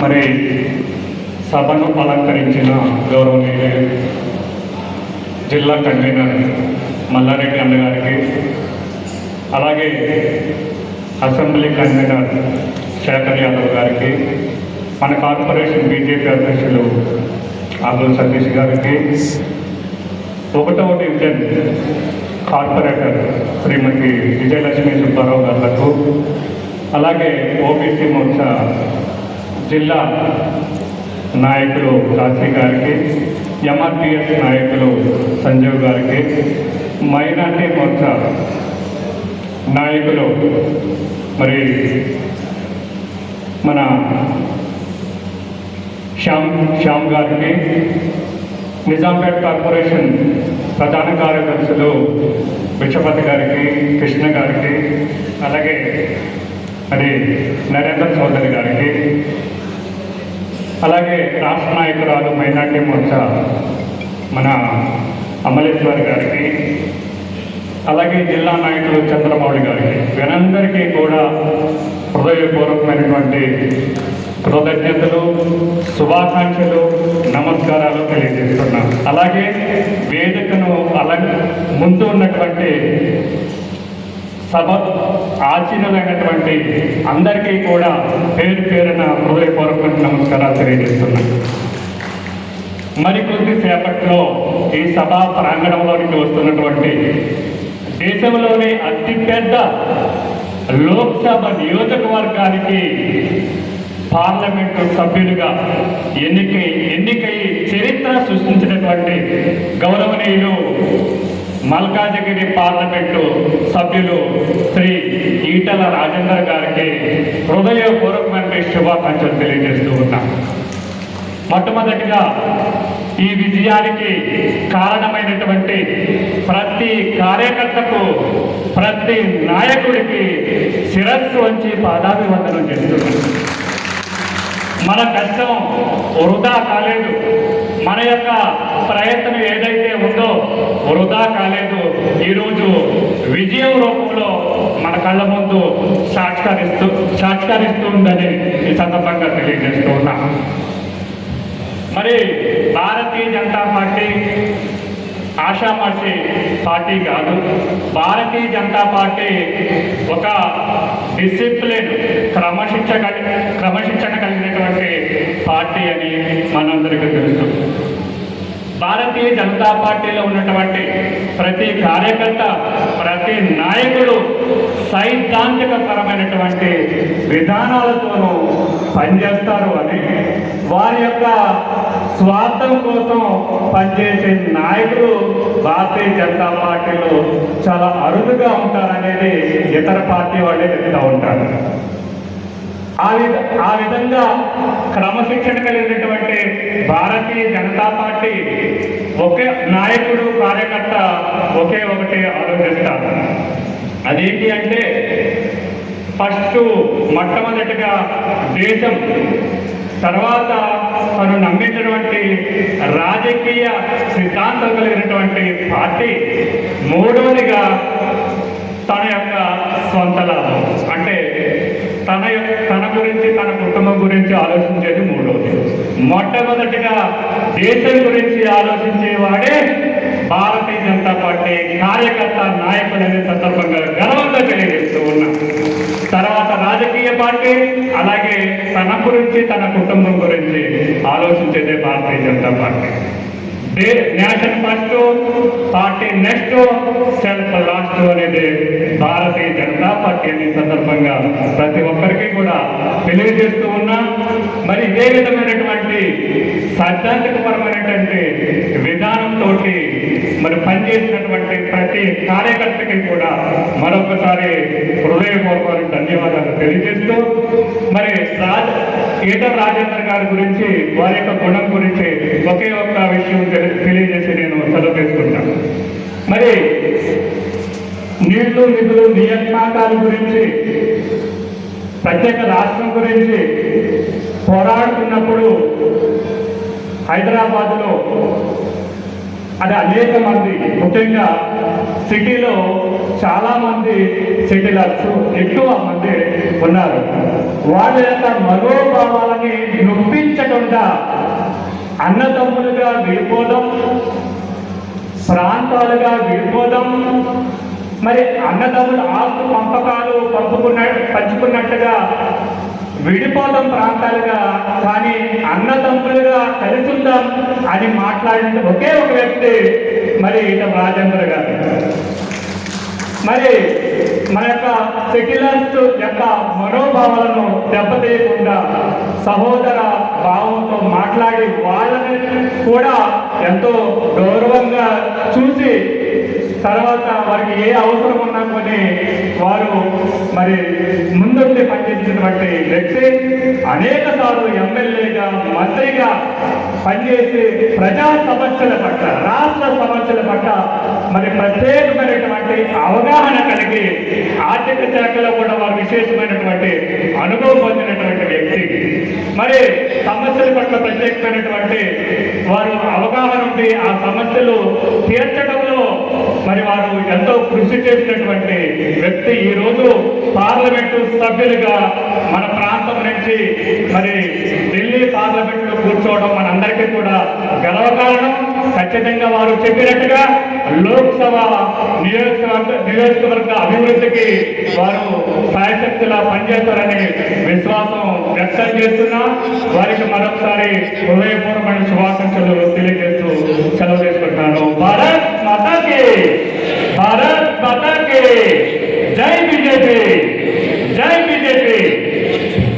మరి సభను అలంకరించిన గౌరవనీయ జిల్లా కన్వీనర్ మల్లారెడ్డి అన్నగారికి అలాగే అసెంబ్లీ కన్వీనర్ శేఖర్ యాదవ్ గారికి మన కార్పొరేషన్ బీజేపీ అధ్యక్షులు అబ్దుల్ సతీష్ గారికి ఒకటవ డివిజన్ కార్పొరేటర్ శ్రీమతి విజయలక్ష్మి సుబ్బారావు గారులకు అలాగే ఓబీసీ మోర్చా జిల్లా నాయకులు కాశీ గారికి ఎంఆర్పిఎస్ నాయకులు సంజీవ్ గారికి మైనార్టీ మోర్చా నాయకులు మరి మన శ్యామ్ శ్యామ్ గారికి నిజాంపేట్ కార్పొరేషన్ ప్రధాన కార్యదర్శులు విశ్వపతి గారికి కృష్ణ గారికి అలాగే మరి నరేంద్ర చౌదరి గారికి అలాగే రాష్ట్ర నాయకురాలు మైనార్టీ మోర్చా మన అమలేశ్వర్ గారికి అలాగే జిల్లా నాయకులు చంద్రమౌళి గారికి వీరందరికీ కూడా హృదయపూర్వకమైనటువంటి కృతజ్ఞతలు శుభాకాంక్షలు నమస్కారాలు తెలియజేస్తున్నాను అలాగే వేదికను అలా ముందు ఉన్నటువంటి సభ ఆచీనులైనటువంటి అందరికీ కూడా పేరు పేరున హృదయపూర్వక నమస్కారాలు తెలియజేస్తున్నాను మరికొద్ది సేపట్లో ఈ సభా ప్రాంగణంలోనికి వస్తున్నటువంటి దేశంలోనే అతిపెద్ద లోక్సభ నియోజకవర్గానికి పార్లమెంటు సభ్యులుగా ఎన్నికై ఎన్నికై చరిత్ర సృష్టించినటువంటి గౌరవనీయులు మల్కాజగిరి పార్లమెంటు సభ్యులు శ్రీ ఈటల రాజేందర్ గారికి హృదయపూర్వకమైన శుభాకాంక్షలు తెలియజేస్తూ ఉన్నాం. మొట్టమొదటిగా ఈ విజయానికి కారణమైనటువంటి ప్రతి కార్యకర్తకు ప్రతి నాయకుడికి శిరస్సు వంచి పాదాభివందనం చేస్తున్నాం మన కష్టం వృధా కాలేదు. మన యొక్క ప్రయత్నం ఏదైతే ఉందో వృధా కాలేదు. ఈరోజు విజయం రూపంలో మన కళ్ళ ముందు సాక్షాత్కరిస్తూ సాక్షాత్కరిస్తుందని ఈ సందర్భంగా తెలియజేస్తూ ఉన్నా మరి భారతీయ జనతా పార్టీ ఆషామాషి పార్టీ కాదు భారతీయ జనతా పార్టీ ఒక డిసిప్లిన్ క్రమశిక్షణ క్రమశిక్షణ కలిగినటువంటి పార్టీ అని మనందరికీ తెలుసు. భారతీయ జనతా పార్టీలో ఉన్నటువంటి ప్రతి కార్యకర్త ప్రతి నాయకుడు సైద్ధాంతికపరమైనటువంటి విధానాలతోనూ పనిచేస్తారు అని వారి యొక్క స్వార్థం కోసం పనిచేసే నాయకులు భారతీయ జనతా పార్టీలో చాలా అరుదుగా ఉంటారనేది ఇతర పార్టీ వాళ్ళే చెప్తూ ఉంటారు. ఆ విధ ఆ విధంగా క్రమశిక్షణ కలిగినటువంటి భారతీయ జనతా పార్టీ ఒకే నాయకుడు కార్యకర్త ఒకే ఒకటి ఆలోచిస్తారు. అదేంటి అంటే ఫస్ట్ మొట్టమొదటిగా దేశం తర్వాత తను నమ్మినటువంటి రాజకీయ సిద్ధాంతం కలిగినటువంటి పార్టీ మూడవదిగా తన యొక్క సొంత లాభం. తన యొక్క తన గురించి తన కుటుంబం గురించి ఆలోచించేది మూడవది మొట్టమొదటిగా దేశం గురించి ఆలోచించేవాడే భారతీయ జనతా పార్టీ కార్యకర్త నాయకులనే సందర్భంగా గర్వంగా తెలియజేస్తూ ఉన్నా. తర్వాత రాజకీయ పార్టీ అలాగే తన గురించి తన కుటుంబం గురించి ఆలోచించేదే Bharatiya Janata Party. Nation first party next self last అనేది భారతీయ జనతా పార్టీ అనే సందర్భంగా ప్రతి ఒక్కరికి కూడా తెలియజేస్తూ ఉన్నా. మరి ఇదే విధమైనటువంటి సైద్ధాంతికపరమైనటువంటి మరి పనిచేసినటువంటి ప్రతి కార్యకర్తకి కూడా మరొకసారి హృదయపూర్వక ధన్యవాదాలు తెలియజేస్తూ మరి రాజ్ ఈటర్ రాజేందర్ గారి గురించి వారి యొక్క గుణం గురించి ఒకే ఒక్క విషయం తెలి- తెలియజేసి నేను సెలవు తీసుకుంటాను. మరి నీళ్ళు నిధులు నియామకాల గురించి ప్రత్యేక రాష్ట్రం గురించి పోరాడుతున్నప్పుడు హైదరాబాద్లో అది అనేక మంది ముఖ్యంగా సిటీలో చాలా మంది సిటీలర్స్ ఎక్కువ మంది ఉన్నారు. వాళ్ళ యొక్క మనోభావాలని నొప్పించకుండా అన్నదమ్ములుగా విడిపోదాం ప్రాంతాలుగా విడిపోదాం మరి అన్నదమ్ముల ఆస్తు పంపకాలు పంపుకున్న పంచుకున్నట్టుగా విడిపోదాం ప్రాంతాలుగా కానీ అన్నదమ్ములుగా కలిసి ఉందాం అని మాట్లాడిన ఒకే ఒక వ్యక్తి మరి ఇట రాజేంద్ర గారు. మరి మన యొక్క సెక్యులర్స్ యొక్క మనోభావాలను దెబ్బతీయకుండా సహోదర భావంతో మాట్లాడి వాళ్ళని కూడా ఎంతో గౌరవంగా చూసి తర్వాత వారికి ఏ అవసరం ఉన్నా కొని వారు మరి ముందుండి పనిచేసినటువంటి వ్యక్తి అనేక సార్లు ఎమ్మెల్యేగా మంత్రిగా పనిచేసి ప్రజా సమస్యల పట్ల రాష్ట్ర సమస్యల పట్ల మరి ప్రత్యేకమైనటువంటి అవగాహన కలిగి ఆర్థిక శాఖలో కూడా వారు విశేషమైనటువంటి అనుభవం పొందినటువంటి వ్యక్తి. మరి సమస్యల పట్ల ప్రత్యేకమైనటువంటి వారు అవగాహన ఉండి ఆ సమస్యలు తీర్చడం వారు ఎంతో కృషి చేసినటువంటి వ్యక్తి ఈ రోజు పార్లమెంటు సభ్యులుగా మన ప్రాంతం నుంచి మరి ఢిల్లీ పార్లమెంట్లో కూర్చోవడం మనందరికీ కూడా గర్వకారణం ఖచ్చితంగా వారు చెప్పినట్టుగా లోక్సభ నియోజకవర్గ నియోజకవర్గ అభివృద్ధికి వారు సాయశక్తిలా పనిచేస్తారని విశ్వాసం వ్యక్తం చేస్తున్నా. వారికి మరొకసారి హృదయపూర్వమైన శుభాకాంక్షలు తెలియజేస్తూ సెలవు చేసుకుంటున్నాను భారత్ మాతాకి! भारत माता के जय बीजेपी।